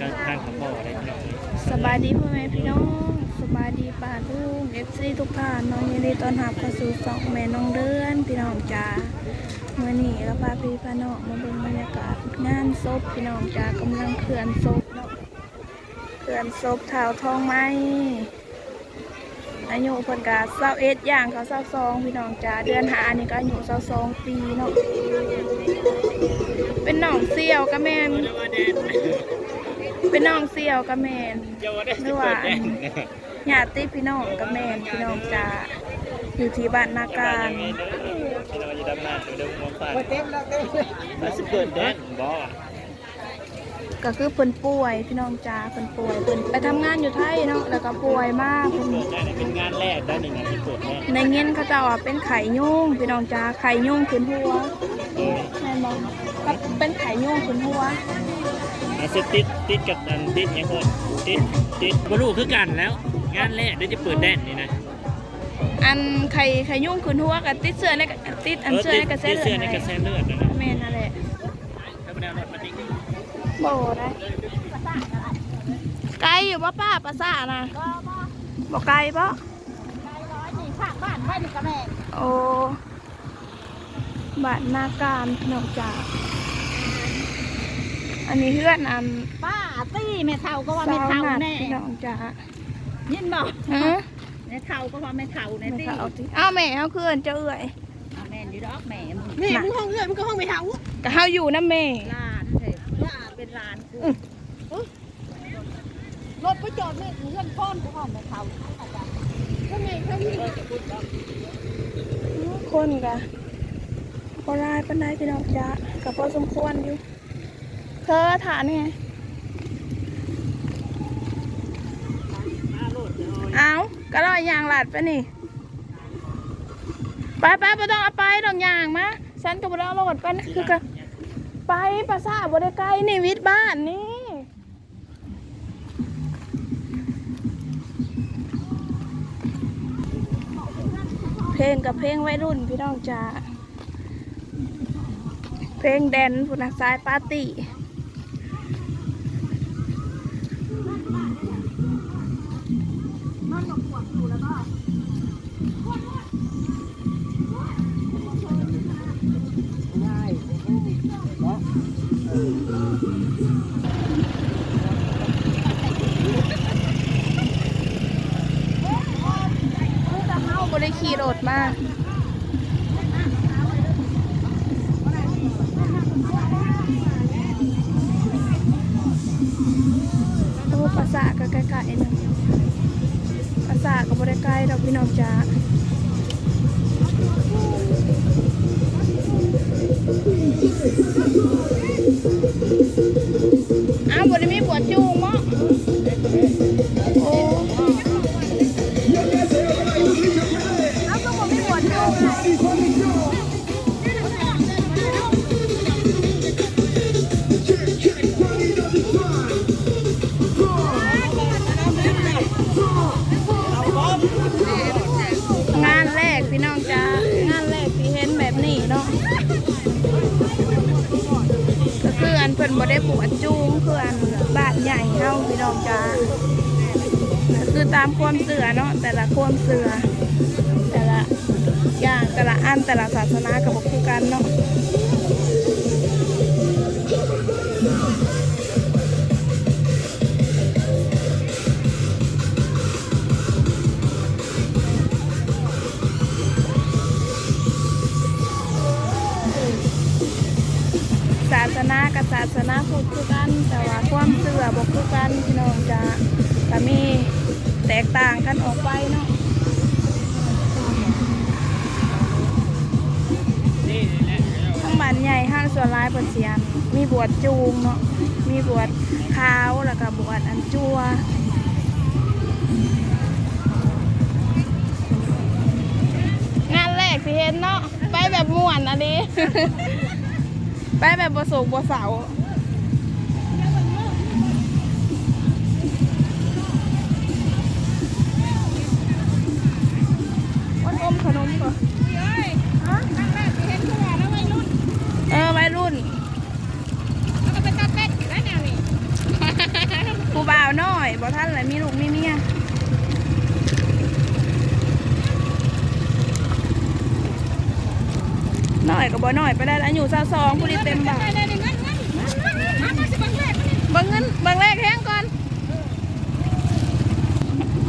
ก็ทางขับพ่อได้พี่น้องสบายดีพ่อแม่พี่น้องสบายดีป้าลุงเอฟซีทุกท่านน้องยินดีต้อนรับเข้าสู่สองแม่น้องเดือนพี่น้องจ้าเมื่อนี้ก็พาพี่พาน้องมาเบิ่งบรรยากาศงานศพพี่น้องจ้ากำลังเคลื่อนศพเนาะเคลื่อนศพเท้าทองไม้อายุเพิ่นกะเศร้าเอ็ดย่างเขาเศร้าสองพี่น้องจ้าเดือนหานี่ก็อายุเศร้าสองปีเนาะเป็นน้องเสี่ยวกับแม่น เป็นน้องเสี่ยวกับแม่นเจ้าว่าได้หรือว่าญาติพี่น้องกับแม่นพี่น้องจะอยู่ที่บ้านนาการพี่น้องจะดำน้ำไปเดินมองฟ้าเต็มแล้วเต็มเลยมาสิเปิดแดนบ่ก็คือเพิ่นป่วยพี่น้องจ้าเพิ่นป่วยเพิ่นไปทำงานอยู่ไทยเนาะแล้วก็ป่วยมากเพิ่นเปิดแดนเป็นงานแรกได้หนึ่งงานที่เปิดแดนในเงินเขาเจะว่าเป็นไข่ยุ่งพี่น้องจ้าไข่ยุ่งขึ้นหัวเออแม่นบ่ก็เป็นไข่ยุ่งขึ้นหัวอา เซติดติดกับอันติดยังคนติดติดบรูคือกันแล้ว งานแรกเดี๋ยวจะเปิดแดนนี่นะอันไข่ไข่ยุ่งขึ้นหัวกับติดเสื้อในกระติดอันเสื้อในกระเส้นติดเสื้อในกระแสเลือดนะนะแม่นนั่นแหละแล้วมาแนวรถมาติ๊กบ่ได้ไกลอยู่บ่ป้าภาษาน่ะก็บ่บ่ไกลบ่ไกลร้อยนี่ฝากบ้านไว้นี่ก็แม่โอ้บ้านนาการพี่น้องจ้า อันนี้เพื่อนอันป้าตี้แม่เฒ่าก็ว่าแม่เฒ่าสวหดแน่พี่น้องจ้ายินบ่ฮะแม่เฒ่าก็ว่าแม่เฒ่าแน่ไม่ตี้เข้าที่อ้าวแม่เอาเพื่อนเจ้าเอื่อยเอาแม่นอยู่ดอกแม่มึงแม่มึงห้องเอื้อยมึงก็ห้องไม่เท้าก็เฮาอยู่นะแม่หลานเด้หลานเป็นหลานกูรถไปจอดเนี่ยเงื่อนก้อนกูห้องไม่เท้าอาจารย์ทำไมเขามีคนกะพอลายปันไดพี่น้องจ้ากับพอสมควรอยู่ เธอฐานไงเอาก็รอยยางหลัดไปนี่ ไปไปไม่ต้องเอาไปดอกยางมาฉันก็ไม่ต้องเอารถไปนี่คือกันไปภาษาบริไกลนี่วิทย์บ้านนี่เพลงกับเพลงวัยรุ่นพี่น้องจ้าเพลงแดนผู้นักสายปาร์ตี้ บริขี่รถมาโอ้ภาษาก็ใกล้ๆนึงภาษาก็บ่ได้ใกล้เราพี่น้องจ้าอ นเพิ่นบ่ได้ปวดจูงคืออันบ้านใหญ่เฮาพี่น้องจ้าคือตามความเสือเนาะแต่ละความเสือแต่ละอย่างแต่ละอันแต่ละศาสนาก็บ่คือกันเนาะาสนาพุทธคือกันแต่ว่าความเชื่อบอกคือกันพี่น้องจะก็มีแตกต่างกันออกไปเนาะทั้งบ้านใหญ่ห้างส่วนร้ายบนเสียนมีบวชจูงเนาะมีบวชขาวแล้วก็บวชอันจัวงานแรกที่เห็นเนาะไปแบบม่วนอันนี้ ไปแบบบวสูงบวเสา มขนมก่อนฮะเออวัยรุ่นแล้วก็ไปตัดเป็ดแล้วแนวนี้าวน้อยบ่ท่านเลยมีลูกมีเมียน้อยก็บ่น้อยไปได้แล้วอายู่สองผู้ดีเต็มบ่าทเบิ่งเงินเบิ่งเลขแห้งก่อน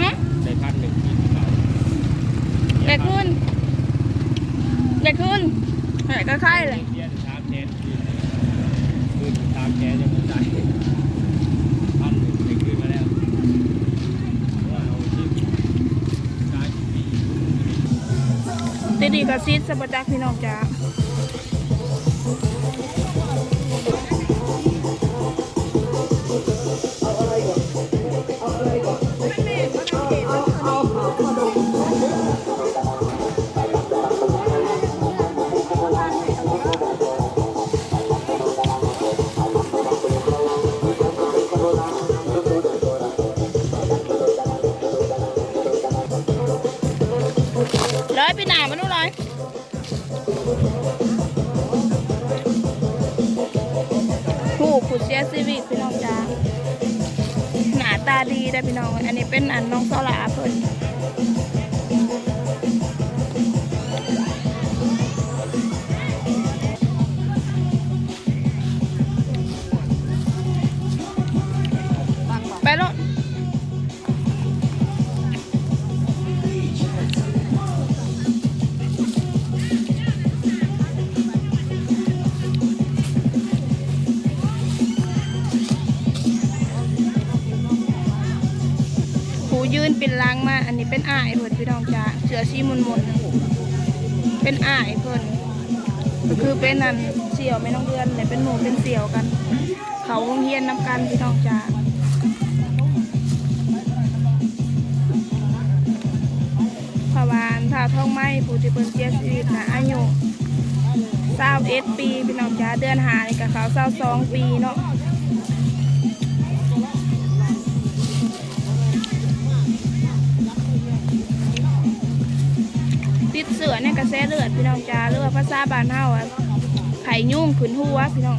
ฮะ ได้พันหนึ่งที่เขา เด็กขึ้นเด็กขึ้นไหนก็ไข่ เลยเรียนสามแสนคืนสามแสนยังไม่จ่ายพันหนึ่งได้คืนมาแล้วว่าเอาที่จ่ายปีตีดีกับซีดสะบัดจักพี่น้องจ้า ดีได้พี่น้อง อันนี้เป็นอันน้องโซลาเพิ่น เป็นล้างมาอันนี้เป็นอ้ายเพิ่นพี่น้องจ้าเสือชีมุนมุนเป็นอ้ายเพิ่นก็คือเป็นนั่นเสี่ยวไม่น้องเดือนเนี่ยเป็นหมูเป็นเสี่ยวกัน เขาโรงเรียนนำกันพี่น้องจ้าพวานท่าท้องไม้ผู้ที่เพิ่นเสียชีวิตนะอายุ21ปีพี่น้องจ้าเดือนหานี่กับเขา22ปีเนาะ ติดเสือในกระแสเลือดพี่น้องจ้าเรือว่าภาษาบ้านเฮาอะไข่ยุ่งขืนหัวพี่น้อง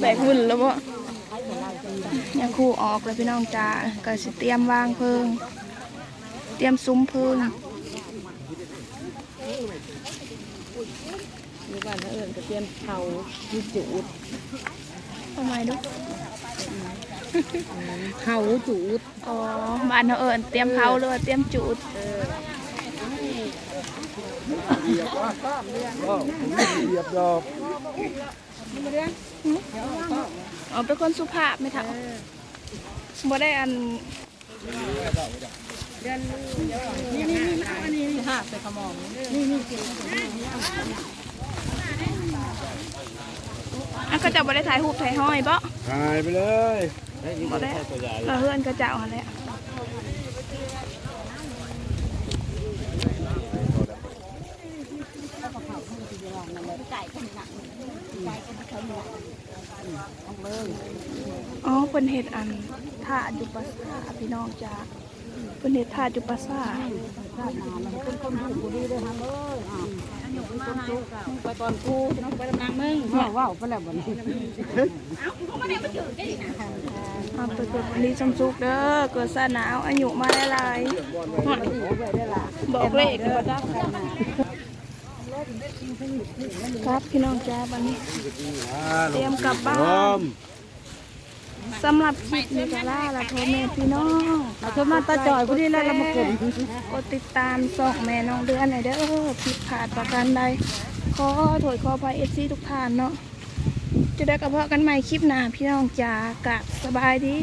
แบกหุ่นแล้วบ่ยังคู่ออกเลยพี่น้องจ้าก็สิเตรียมวางเพิง เตรียมซุ้มเพิงหรือว่าถ้าเอิญก็เตรียมเผาที่จูดทำไมดูเผาจูด อ๋อบ้านเขาเอิญเตรียมเผาหรือว่าเตรียมจูด เหยียบดอกอ๋อเป็นคนสุภาพไหมเถาบ่ได้อันนี่นี่นี่เอาอันนี้ห้าใส่ขมอมนี่นี่อันก็จะบ่ได้ถ่ายรูปถ่ายห้อยบ่หายไปเลยบ่ได้เราเฮือนก็จะเอาหั่นแหละไก่คนหนักไก่คนเขาหนัก อ๋อเพิ่นเฮ็ดอันท่าจุปาสาพี่น้องจ้าเพิ่นเฮ็ดท่าจุปาสาเป็นคนหูบุรีเลยฮะเลยไปตอนกูน้องไปนางมึงว้าวไปแล้ววันนี้เอาไปเกิดวันนี้จำสุกเด้อเกิดซาหนาวอายุมาหลายๆฮอดบอกเลขบ่ได้ครับพี่น้องจ้าบัดนี้ เตรียมกลับบ้าน สำหรับคลิปนี้ก็ล่าละพ่อแม่พี่น้องมาชมมาตาจ่อยพอดีแล้วเรามากิดกดติดตามส่องแม่น้องเดือนหน่อยเด้อผิดพลาดประการใดขอโทษขออภัยเอฟซีทุกท่านเนาะจะได้กระเพาะกันใหม่คลิปหน้าพี่น้องจ๋ากะสบายดี